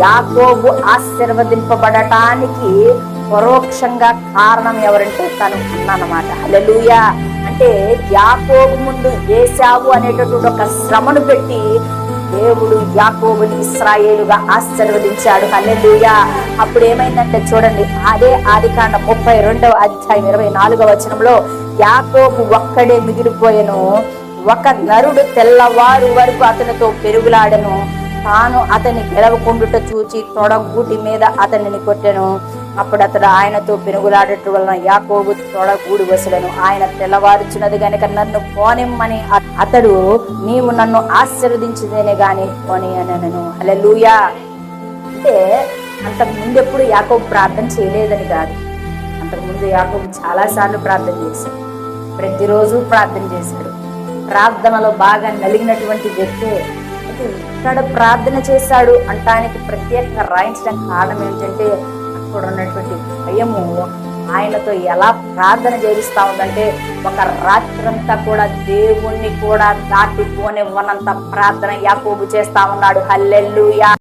యాకోబు ఆశీర్వదింపబడటానికి పరోక్షంగా కారణం ఎవరంటే తను అన్నమాట. హల్లెలూయా. అంటే యాకోబు ముందు ఏసావు అనేటటువంటి ఒక శ్రమను పెట్టి దేవుడు యాకోబుని ఇస్రాయేలుగా ఆశీర్వదించాడు. హల్లెలూయా. అప్పుడు ఏమైందంటే చూడండి అదే ఆదికాండ ముప్పై రెండవ అధ్యాయం ఇరవై నాలుగవ వచనంలో యాకోబు ఒక్కడే మిగిలిపోయెను ఒక నరుడు తెల్లవారు వరకు అతనితో పెరుగులాడను తాను అతని గెలవకుండుట చూచి తొడగూటి మీద అతనిని కొట్టెను. అప్పుడు అతడు ఆయనతో పెనుగులాడటం వలన యాకోబు తొడగూడి వసులను. ఆయన తెల్లవారుచున్నది గనుక నన్ను పోనిమ్మని అతడు నీవు నన్ను ఆశీర్వదించదేనే గాని పోని అనను లూయా అంటే అంతకు ముందెప్పుడు యాకోబు ప్రార్థన చేయలేదని కాదు. అంతకుముందు యాకోబు చాలాసార్లు ప్రార్థన చేశాడు. ప్రతిరోజు ప్రార్థన చేశాడు. ప్రార్థనలో బాగా నలిగినటువంటి వ్యక్తే అయితే తను ప్రార్థన చేశాడు అంటానికి ప్రత్యేకంగా రాయించడానికి కారణం ఏంటంటే అక్కడ ఉన్నటువంటి భయము. ఆయనతో ఎలా ప్రార్థన చేయిస్తా ఉందంటే ఒక రాత్రంతా కూడా దేవుణ్ణి కూడా దాటిపోనివ్వనంత ప్రార్థన యాకోబు చేస్తా ఉన్నాడు. హల్లెలూయా.